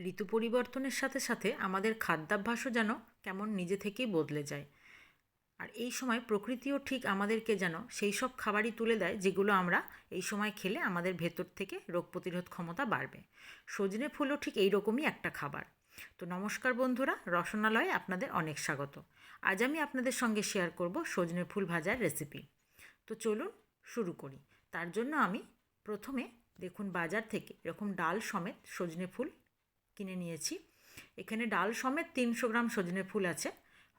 ঋতু পরিবর্তনের সাথে সাথে আমাদের খাদ্যাভ্যাসও যেন কেমন নিজে থেকেই বদলে যায়। আর এই সময় প্রকৃতিও ঠিক আমাদেরকে যেন সেই সব খাবারই তুলে দেয় যেগুলো আমরা এই সময় খেলে আমাদের ভেতর থেকে রোগ প্রতিরোধ ক্ষমতা বাড়বে। সজনে ফুলও ঠিক এই রকমই একটা খাবার। তো নমস্কার বন্ধুরা, রসনালয়ে আপনাদের অনেক স্বাগত। আজ আমি আপনাদের সঙ্গে শেয়ার করব সজনে ফুল ভাজার রেসিপি তো চলুন শুরু করি। তার জন্য আমি প্রথমে দেখুন বাজার থেকে এরকম ডাল সমেত সজনে ফুল কিনে নিয়েছি। এখানে ডাল সমেত তিনশো গ্রাম সজনে ফুল আছে।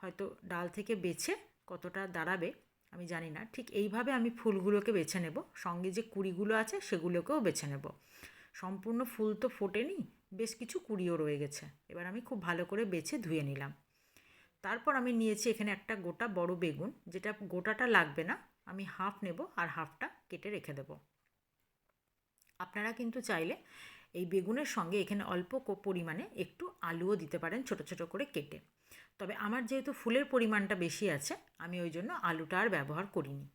হয়তো ডাল থেকে বেছে কতটা দাঁড়াবে, আমি জানি না। ঠিক এইভাবে আমি ফুলগুলোকে বেছে নেব। সঙ্গে যে কুড়িগুলো আছে, সেগুলোকেও বেছে নেব। সম্পূর্ণ ফুল তো ফোটেনি, বেশ কিছু কুড়িও রয়ে গেছে। এবার আমি খুব ভালো করে বেছে ধুয়ে নিলাম। তারপর আমি নিয়েছি এখানে একটা গোটা বড় বেগুন, যেটা গোটাটা লাগবে না। আমি হাফ নেব আর হাফটা কেটে রেখে দেব। আপনারা কিন্তু চাইলে এই বেগুনের সঙ্গে এখানে অল্প পরিমাণে একটু আলুও দিতে পারেন ছোট ছোট করে কেটে। তবে আমার যেহেতু ফুলের পরিমাণটা বেশি আছে, আমি ওই জন্য আলুটা আর ব্যবহার করিনি।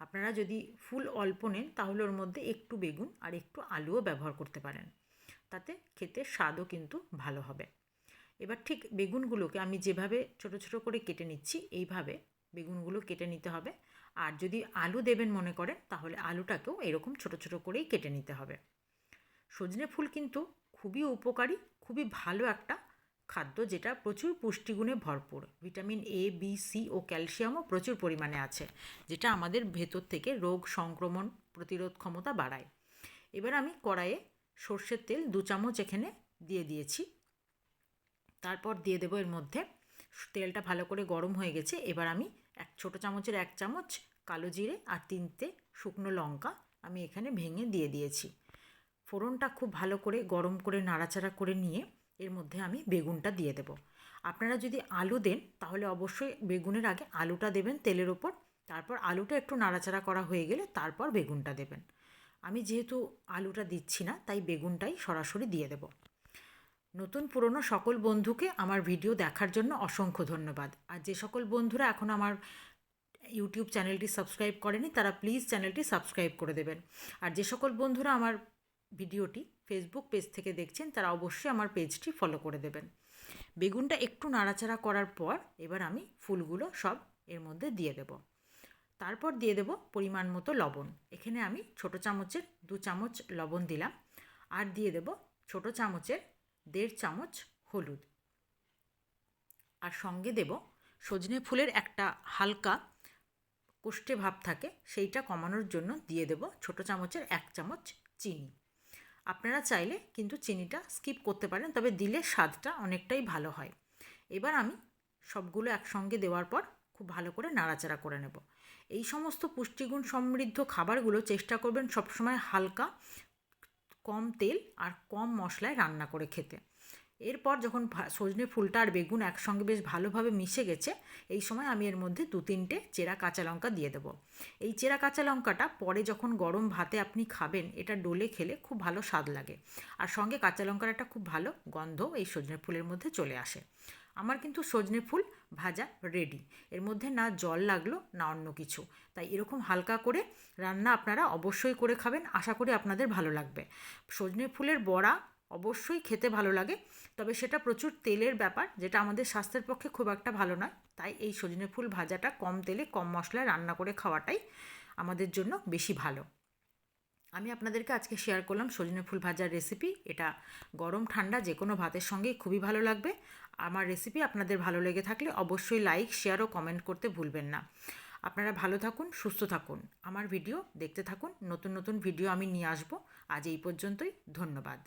আপনারা যদি ফুল অল্প নেন, তাহলে ওর মধ্যে একটু বেগুন আর একটু আলুও ব্যবহার করতে পারেন। তাতে খেতে স্বাদও কিন্তু ভালো হবে। এবার ঠিক বেগুনগুলোকে আমি যেভাবে ছোট ছোট করে কেটে নিচ্ছি, এইভাবে বেগুনগুলো কেটে নিতে হবে। আর যদি আলু দেবেন মনে করেন, তাহলে আলুটাকেও এরকম ছোট ছোট করেই কেটে নিতে হবে। সজনে ফুল কিন্তু খুবই উপকারী, খুবই ভালো একটা খাদ্য যেটা প্রচুর পুষ্টিগুণে ভরপুর। ভিটামিন এ বি সি ও ক্যালসিয়ামও প্রচুর পরিমাণে আছে, যেটা আমাদের ভেতর থেকে রোগ সংক্রমণ প্রতিরোধ ক্ষমতা বাড়ায়। এবার আমি কড়াইয়ে সর্ষের তেল দু চামচ এখানে দিয়ে দিয়েছি। তারপর দিয়ে দেবো এর মধ্যে তেলটা ভালো করে গরম হয়ে গেছে, এবার আমি এক ছোটো চামচের এক চামচ কালো জিরে আর তিনটে শুকনো লঙ্কা আমি এখানে ভেঙে দিয়ে দিয়েছি। ফোড়নটা খুব ভালো করে গরম করে নাড়াচাড়া করে নিয়ে এর মধ্যে আমি বেগুনটা দিয়ে দেব। আপনারা যদি আলু দেন, তাহলে অবশ্যই বেগুনের আগে আলুটা দেবেন তেলের ওপর, তারপর আলুটা একটু নাড়াচাড়া করা হয়ে গেলে তারপর বেগুনটা দেবেন। আমি যেহেতু আলুটা দিচ্ছি না, তাই বেগুনটাই সরাসরি দিয়ে দেব। নতুন পুরনো সকল বন্ধুকে আমার ভিডিও দেখার জন্য অসংখ্য ধন্যবাদ। আর যে সকল বন্ধুরা এখন আমার ইউটিউব চ্যানেলটি সাবস্ক্রাইব করেনি, তারা প্লিজ চ্যানেলটি সাবস্ক্রাইব করে দেবেন। আর যে সকল বন্ধুরা আমার ভিডিওটি ফেসবুক পেজ থেকে দেখছেন, তারা অবশ্যই আমার পেজটি ফলো করে দেবেন। বেগুনটা একটু নাড়াচাড়া করার পর এবার আমি ফুলগুলো সব এর মধ্যে দিয়ে দেব। তারপর দিয়ে দেব পরিমাণ মতো লবণ। এখানে আমি ছোট চামচের দু চামচ লবণ দিলাম আর দিয়ে দেব ছোট চামচের দেড় চামচ হলুদ। আর সঙ্গে দেব সজনে ফুলের একটা হালকা কোষ্ঠে ভাব থাকে, সেইটা কমানোর জন্য দিয়ে দেব ছোট চামচের এক চামচ চিনি। আপনারা চাইলে কিন্তু চিনিটা স্কিপ করতে পারেন, তবে দিলে স্বাদটা অনেকটাই ভালো হয়। এবার আমি সবগুলো একসঙ্গে দেওয়ার পর খুব ভালো করে নাড়াচাড়া করে নেব। এই সমস্ত পুষ্টিগুণ সমৃদ্ধ খাবারগুলো চেষ্টা করবেন সবসময় হালকা, কম তেল আর কম মশলায় রান্না করে খেতে। এরপর যখন সজনে ফুলটা আর বেগুন একসঙ্গে বেশ ভালোভাবে মিশে গেছে, এই সময় আমি এর মধ্যে দু তিনটে চেরা কাঁচা লঙ্কা দিয়ে দেবো। এই চেরা কাঁচা লঙ্কাটা পরে যখন গরম ভাতে আপনি খাবেন, এটা ডোলে খেলে খুব ভালো স্বাদ লাগে। আর সঙ্গে কাঁচা লঙ্কার একটা খুব ভালো গন্ধ এই সজনে ফুলের মধ্যে চলে আসে। আমার কিন্তু সজনে ফুল ভাজা রেডি এর মধ্যে না জল লাগল, না অন্য কিছু। তাই এরকম হালকা করে রান্না আপনারা অবশ্যই করে খাবেন। আশা করি আপনাদের ভালো লাগবে। সজনে ফুলের বড়া অবশ্যই খেতে ভালো লাগে। তবে সেটা প্রচুর তেলের ব্যাপার, যেটা আমাদের স্বাস্থ্যের পক্ষে খুব একটা ভালো নয়। তাই এই সজনে ফুল ভাজাটা কম তেলে, কম মশলায় রান্না করে খাওয়াটাই আমাদের জন্য বেশি ভালো। আমি আপনাদেরকে আজকে শেয়ার করলাম সজনে ফুল ভাজার রেসিপি এটা গরম, ঠান্ডা, যে কোনো ভাতের সঙ্গে খুবই ভালো লাগবে। আমার রেসিপি আপনাদের ভালো লেগে থাকলে অবশ্যই লাইক শেয়ার ও কমেন্ট করতে ভুলবেন না। আপনারা ভালো থাকুন, সুস্থ থাকুন। আমার ভিডিও দেখতে থাকুন। নতুন নতুন ভিডিও আমি নিয়ে আসব। আজ এই পর্যন্তই। ধন্যবাদ।